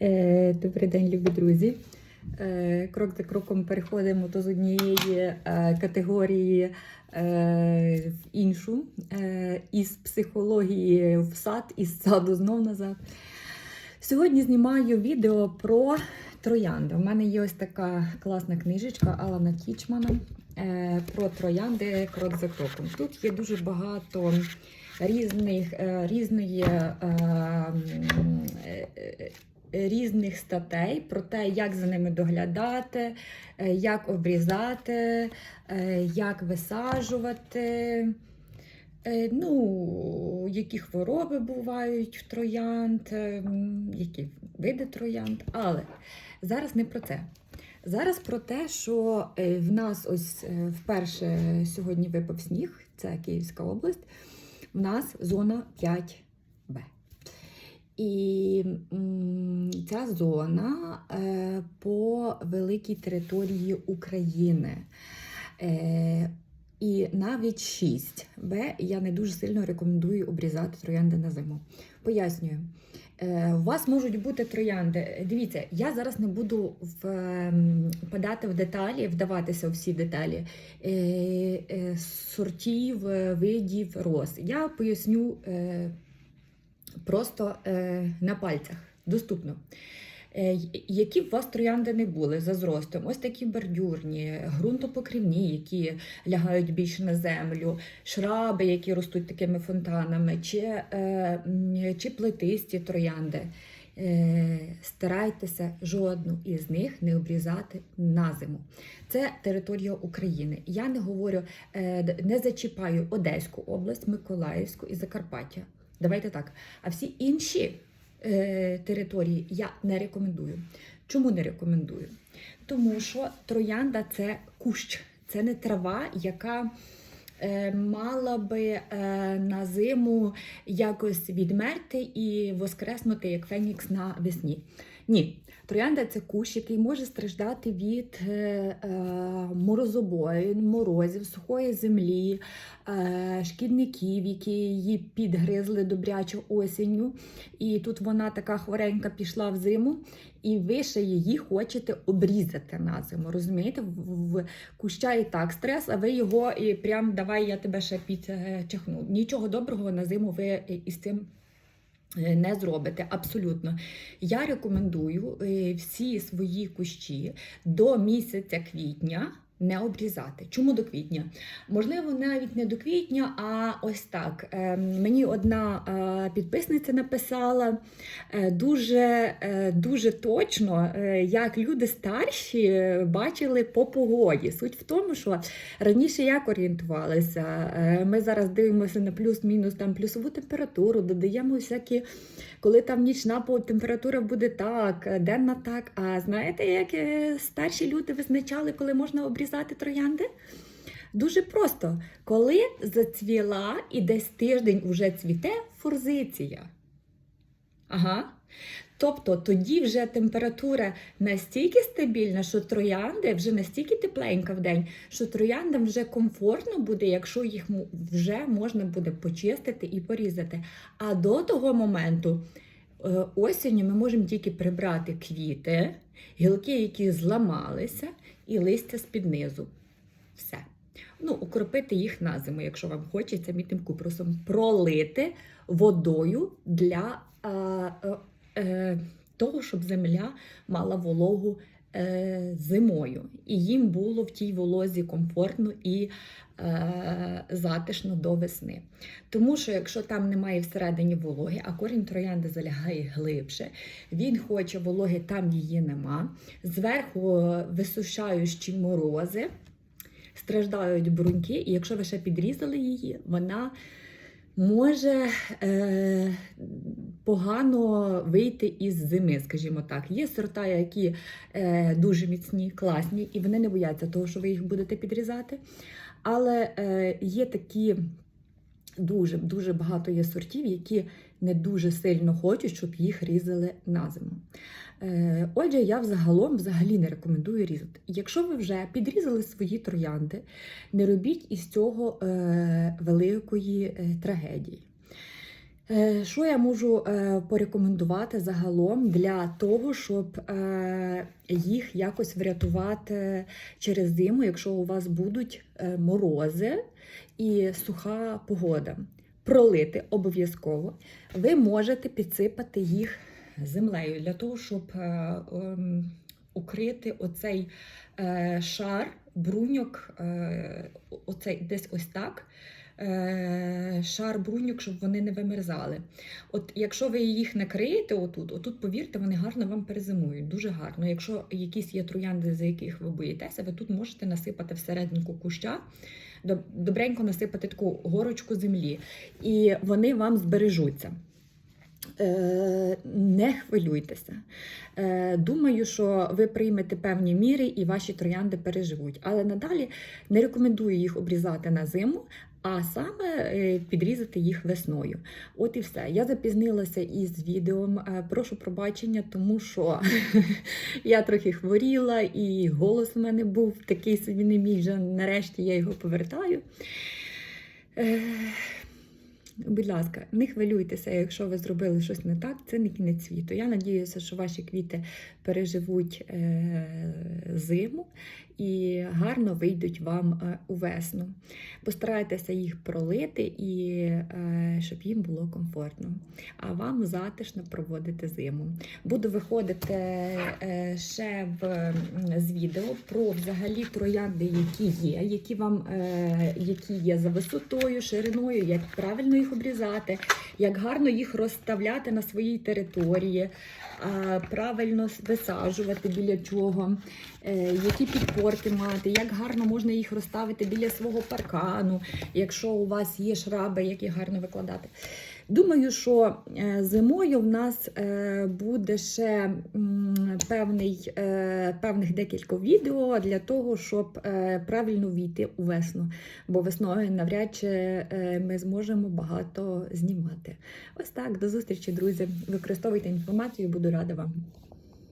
Е, Добрий день, любі друзі. Е, Крок за кроком переходимо то з однієї е, категорії в іншу, із психології в сад, із саду знов назад. Сьогодні знімаю відео про троянди. У мене є ось така класна книжечка Алана Кічмана про троянди крок за кроком. Тут є дуже багато різних, різної. Різних статей про те, як за ними доглядати, е, як обрізати, е, як висаджувати, е, ну, які хвороби бувають в троянд, які види троянд. Але зараз не про це. Зараз про те, що в нас ось вперше сьогодні випав сніг, це Київська область, в нас зона 5Б. І ця зона е, по великій території України. Е, і навіть 6Б я не дуже сильно рекомендую обрізати троянди на зиму. Пояснюю. Е, У вас можуть бути троянди. Дивіться, я зараз не буду в, впадати в деталі, вдаватися у всі деталі сортів, видів роз. Я поясню просто е, на пальцях доступно. Е, Які б у вас троянди не були за зростом, ось такі бордюрні, ґрунтопокривні, які лягають більше на землю, шраби, які ростуть такими фонтанами, чи, е, чи плетисті троянди. Е, старайтеся жодну із них не обрізати на зиму. Це територія України. Я не говорю, е, не зачіпаю Одеську область, Миколаївську і Закарпаття. Давайте так. А всі інші е, території я не рекомендую. Чому не рекомендую? Тому що троянда це кущ, це не трава, яка е, мала би е, на зиму якось відмерти і воскреснути як фенікс на весні. Ні. Троянда це кущ, який може страждати від е, е, морозобою, морозів, сухої землі, е, шкідників, які її підгризли добряче осінню. І тут вона така хворенька пішла в зиму, і ви ще її хочете обрізати на зиму. Розумієте? В, куща і так стрес, а ви його і прям давай я тебе ще підчахну. Нічого доброго на зиму ви із цим. Е, Не зробите абсолютно. Я рекомендую е, всі свої кущі до місяця квітня не обрізати. Чому до квітня? Можливо, навіть не до квітня, а ось так. Е, Мені одна е, підписниця написала е, дуже, дуже точно, як люди старші бачили по погоді. Суть в тому, що раніше як орієнтувалися, ми зараз дивимося на плюс-мінус там плюсову температуру, додаємо всякі, коли там нічна температура буде так, денна так. А знаєте, як старші люди визначали, коли можна обрізати троянди? Дуже просто, коли зацвіла і десь тиждень вже цвіте форзиція. Ага. Тобто тоді вже температура настільки стабільна, що троянди вже настільки тепленька в день, що трояндам вже комфортно буде, якщо їх вже можна буде почистити і порізати. А до того моменту осінню ми можемо тільки прибрати квіти, гілки, які зламалися, і листя з-під низу. Все. Ну, укропити їх на зиму, якщо вам хочеться мітим купросом, пролити водою для е, е, е, того, щоб земля мала вологу е, зимою. І їм було в тій волозі комфортно і е, затишно до весни. Тому що якщо там немає всередині вологи, а корінь троянди залягає глибше, він хоче вологи, там її нема. Зверху висушаючі морози страждають бруньки, і якщо ви ще підрізали її, вона може е, погано вийти із зими, скажімо так. Є сорта, які е, дуже міцні, класні, і вони не бояться того, що ви їх будете підрізати. Але е, є такі дуже дуже багато є сортів, які не дуже сильно хочуть, щоб їх різали на зиму. Е, Отже, я взагалом взагалі не рекомендую різати. Якщо ви вже підрізали свої троянди, не робіть із цього е, великої е, трагедії. Е, Що я можу е, порекомендувати загалом для того, щоб е, їх якось врятувати через зиму, якщо у вас будуть морози і суха погода? Пролити обов'язково. Ви можете підсипати їх землею для того, щоб ем, укрити оцей шар, бруньок, оцей десь ось так. Е, Шар бруньок, щоб вони не вимерзали. От якщо ви їх накриєте отут, отут, повірте, вони гарно вам перезимують. Дуже гарно. Якщо якісь є троянди, за яких ви боїтеся, ви тут можете насипати всерединку куща, добренько насипати таку горочку землі, і вони вам збережуться. Е, Не хвилюйтеся. Е, Думаю, що ви приймете певні міри і ваші троянди переживуть. Але надалі не рекомендую їх обрізати на зиму, а саме е, підрізати їх весною. От і все. Я запізнилася із відео. Е, Прошу пробачення, тому що я трохи хворіла, і голос в мене був такий собі не мій. Вже нарешті я його повертаю. Е, Будь ласка, не хвилюйтеся, якщо ви зробили щось не так, це не кінець світу. Я надіюся, що ваші квіти переживуть е, зиму і гарно вийдуть вам е, у весну. Постарайтеся їх пролити і е, щоб їм було комфортно. А вам затишно проводити зиму. Буду виходити е, ще в, з відео про взагалі троянди, які є, які вам які є за висотою, шириною, як правильно їх обрізати, як гарно їх розставляти на своїй території, правильно висаджувати біля чого, е, які підпорки мати, як гарно можна їх розставити біля свого паркану, якщо у вас є шраби, які гарно викладати. Думаю, що е, зимою в нас е, буде ще певний, е, певних декілька відео для того, щоб правильно війти у весну. Бо весною навряд чи ми зможемо багато знімати. Ось так, до зустрічі, друзі. Використовуйте інформацію, буду рада вам.